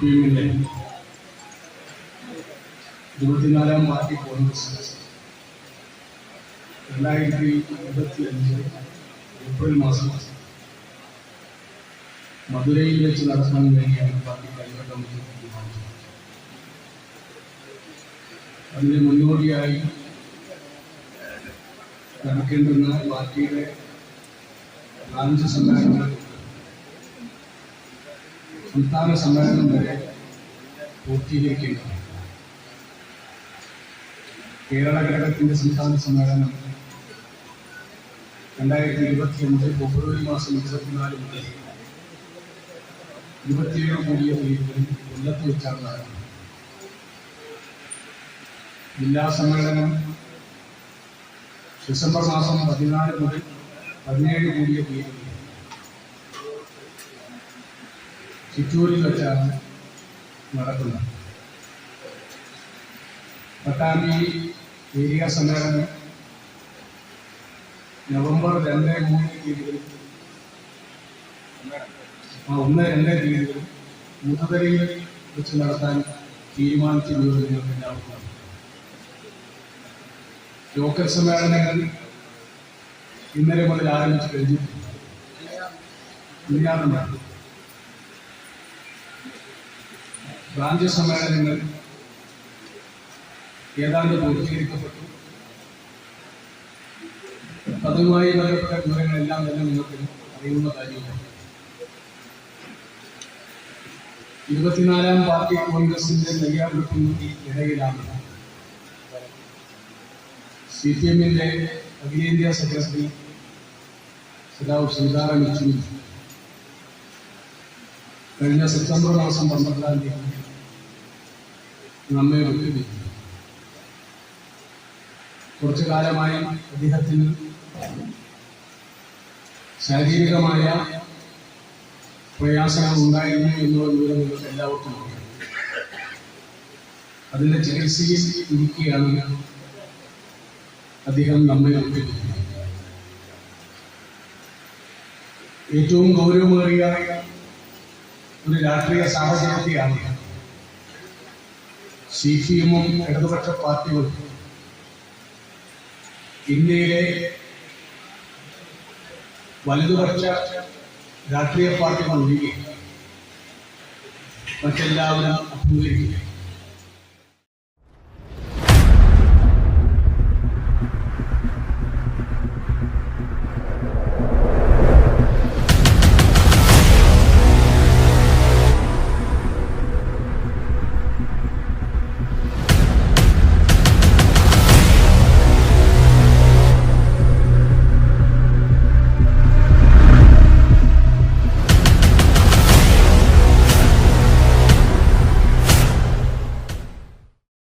ടീമിന്റെ ഇരുപത്തിനാലാം പാർട്ടി കോൺഗ്രസ് രണ്ടായിരത്തി ഇരുപത്തി അഞ്ച് ഏപ്രിൽ മാസം മധുരയിൽ വെച്ച് നടത്താൻ വേണ്ടിയാണ് പാർട്ടി കമ്മിറ്റി തീരുമാനിച്ചത്. അതിന് മുന്നോടിയായി നടക്കേണ്ടുന്ന പാർട്ടിയുടെ ബ്രാഞ്ച് സമ്മേളനങ്ങൾ സംസ്ഥാന സമ്മേളനം വരെ പൂർത്തീകരിക്കേണ്ടത്. കേരള ഘടകത്തിന്റെ സംസ്ഥാന സമ്മേളനം രണ്ടായിരത്തി ഇരുപത്തി അഞ്ച് ഫെബ്രുവരി മാസം ഇരുപത്തിനാല് മുതൽ ഇരുപത്തിയേഴ് കൂടിയ തീയതികളിൽ കൊല്ലത്ത് വെച്ചാണ് ജില്ലാ സമ്മേളനം ഡിസംബർ മാസം പതിനാല് മുതൽ പതിനേഴ് കൂടിയ തീയതികളിൽ ചിറ്റൂരിൽ വെച്ചാണ് നടക്കുന്നത്. പട്ടാമ്പി ഏരിയ സമ്മേളനം നവംബർ രണ്ട് മൂന്ന് തീയതികളിൽ ഒന്ന് രണ്ട് തീയതികളിൽ മുതതരയിൽ വെച്ച് നടത്താൻ തീരുമാനിച്ചിരുന്നത് നിങ്ങൾക്ക് എല്ലാവർക്കും. ലോക്കൽ സമ്മേളനങ്ങൾ ഇന്നലെ മുതൽ ആരംഭിച്ചു കഴിഞ്ഞിട്ടുണ്ട് ഇല്ലാന്നുണ്ട് ബ്രാഞ്ച് സമ്മേളനങ്ങൾ ഏതാണ്ട് പൂർത്തീകരിക്കപ്പെട്ടു. അതുമായി ബന്ധപ്പെട്ട വിവരങ്ങളെല്ലാം തന്നെ നിങ്ങൾക്ക് അറിയുന്ന കാര്യമാണ്. ഇരുപത്തിനാലാം പാർട്ടി കോൺഗ്രസിന്റെ തയ്യാറെടുപ്പിന് ഇടയിലാണ് സി പി എമ്മിന്റെ അഖിലേന്ത്യാ സെക്രട്ടറി സദാവ് സീതാറാം യെച്ചൂരി കഴിഞ്ഞ സെപ്റ്റംബർ മാസം പന്ത്രണ്ടാം തീയതി നമ്മെ വിട്ടുപിരിഞ്ഞു കുറച്ചു കാലമായി അദ്ദേഹത്തിന് ശാരീരികമായ പ്രയാസങ്ങൾ ഉണ്ടായിരുന്നു എന്നുള്ള വിവരം നിങ്ങൾക്ക് എല്ലാവർക്കും അറിയാം. അതിന്റെ ചികിത്സയിൽ ഇരിക്കുകയാണ് അദ്ദേഹം നമ്മെ വിട്ടുപിരിഞ്ഞത് ഏറ്റവും ഗൗരവമേറിയ ഒരു രാഷ്ട്രീയ സാഹചര്യത്തെയാണ്. സി പി എമ്മും ഇടതുപക്ഷ പാർട്ടികളും ഇന്ത്യയിലെ വലതുപക്ഷ രാഷ്ട്രീയ പാർട്ടികൾ ഒഴികെ മറ്റെല്ലാവരും അഭിമുഖീകരിക്കുക